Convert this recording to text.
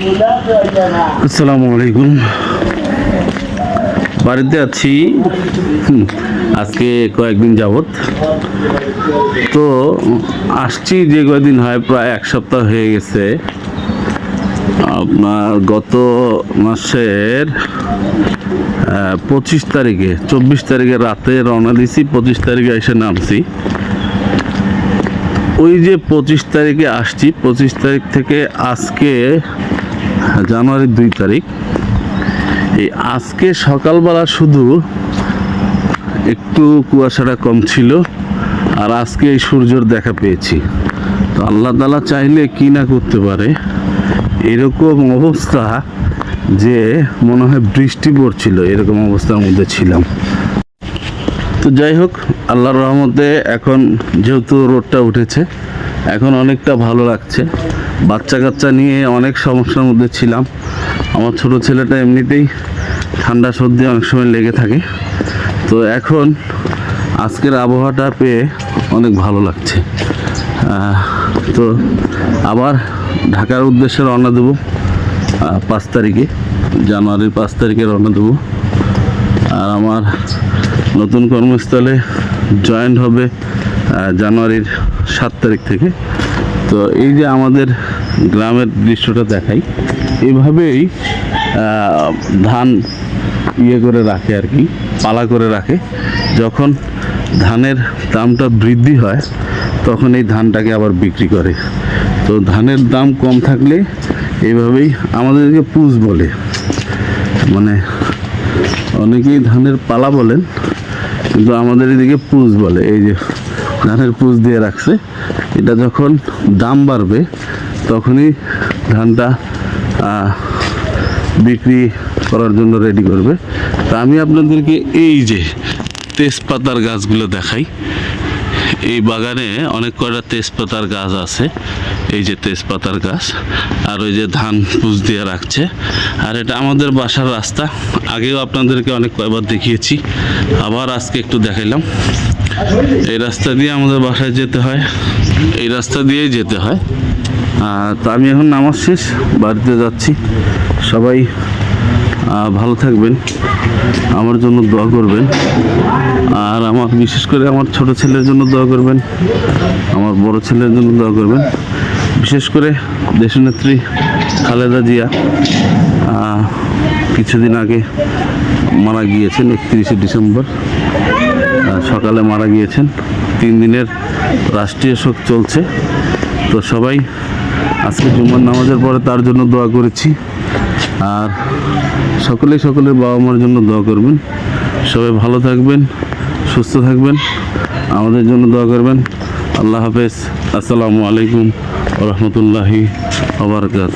আসসালামু আলাইকুম। বাড়িতে আছি। আজকে কয়েকদিন যাবত তো আসছি যে কয়েকদিন হয়, প্রায় এক সপ্তাহ হয়ে গেছে। আপনার গত মাসের পঁচিশ তারিখে, চব্বিশ তারিখে রাতে রওনা দিছি পঁচিশ তারিখে এসে নামছি। ওই যে পঁচিশ তারিখে আসছি, পঁচিশ তারিখ থেকে আজকে জানুয়ারির দুই তারিখ। এই আজকে সকালবেলা শুধু একটু কুয়াশাটা কম ছিল, আর আজকে এই সূর্যর দেখা পেয়েছি। তো আল্লাহ তালা চাইলে কি না করতে পারে, এরকম অবস্থা যে মনে হয় বৃষ্টি পড়ছিল, এরকম অবস্থার মধ্যে ছিলাম। তো যাই হোক, আল্লাহর রহমতে এখন যেহেতু রোডটা উঠেছে এখন অনেকটা ভালো লাগছে। বাচ্চা কাচ্চা নিয়ে অনেক সমস্যার মধ্যে ছিলাম। আমার ছোট ছেলেটা এমনিতেই ঠান্ডা সর্দি অনেক সময় লেগে থাকে। তো এখন আজকের আবহাওয়াটা পেয়ে অনেক ভালো লাগছে। তো আবার ঢাকার উদ্দেশ্যে রওনা দেবো। পাঁচ তারিখে, জানুয়ারির পাঁচ তারিখে রওনা দেবো। আর আমার নতুন কর্মস্থলে জয়েন্ট হবে জানুয়ারির সাত তারিখ থেকে। তো এই যে আমাদের গ্রামের দৃশ্যটা দেখাই এইভাবেই আহ, ধান ইয়ে করে রাখে আর কি পালা করে রাখে। যখন ধানের দামটা বৃদ্ধি হয় তখন এই ধানটাকে আবার বিক্রি করে। তো ধানের দাম কম থাকলে এইভাবেই আমাদেরকে পুষ বলে। মানে অনেকেই ধানের পালা বলেন কিন্তু আমাদের এদিকে পুষ বলে। এই যে ধানের পুষ দিয়ে রাখছে। এটা যখন দাম বাড়বে, তখনই ধানটা বিক্রি করার জন্য রেডি করবে। তা আমি আপনাদেরকে এই যে তেজপাতার গাছগুলো দেখাই। এই বাগানে অনেক কয়টা তেজপাতার গাছ আছে। এই যে তেজপাতার গাছ, আর ওই যে ধান পুষ দিয়ে রাখছে। আর এটা আমাদের বাসার রাস্তা। আগেও আপনাদেরকে অনেক কয়বার দেখিয়েছি। আবার আজকে একটু দেখাইলাম। এই রাস্তা দিয়ে আমাদের বাসায় যেতে হয়। এই রাস্তা দিয়েই যেতে হয়। তো আমি এখন নামাজ শেষ, বাড়িতে যাচ্ছি। সবাই ভালো থাকবেন। আমার জন্য দোয়া করবেন। আর আমার, বিশেষ করে আমার ছোট ছেলের জন্য দোয়া করবেন। আমার বড় ছেলের জন্য দোয়া করবেন। বিশেষ করে দেশনেত্রী খালেদা জিয়া কিছুদিন আগে মারা গিয়েছেন একত্রিশে ডিসেম্বর। সকালে মারা গিয়েছেন। তিন দিনের রাষ্ট্রীয় শোক চলছে। তো সবাই আজকে জুম্মার নামাজের পরে তার জন্য দোয়া করেছি। আর সকলেই সকলের বাবা মার জন্য দোয়া করবেন। সবাই ভালো থাকবেন, সুস্থ থাকবেন, আমাদের জন্য দোয়া করবেন। আল্লাহ হাফেজ। আসসালামু আলাইকুম রহমতুল্লাহি আবরকাত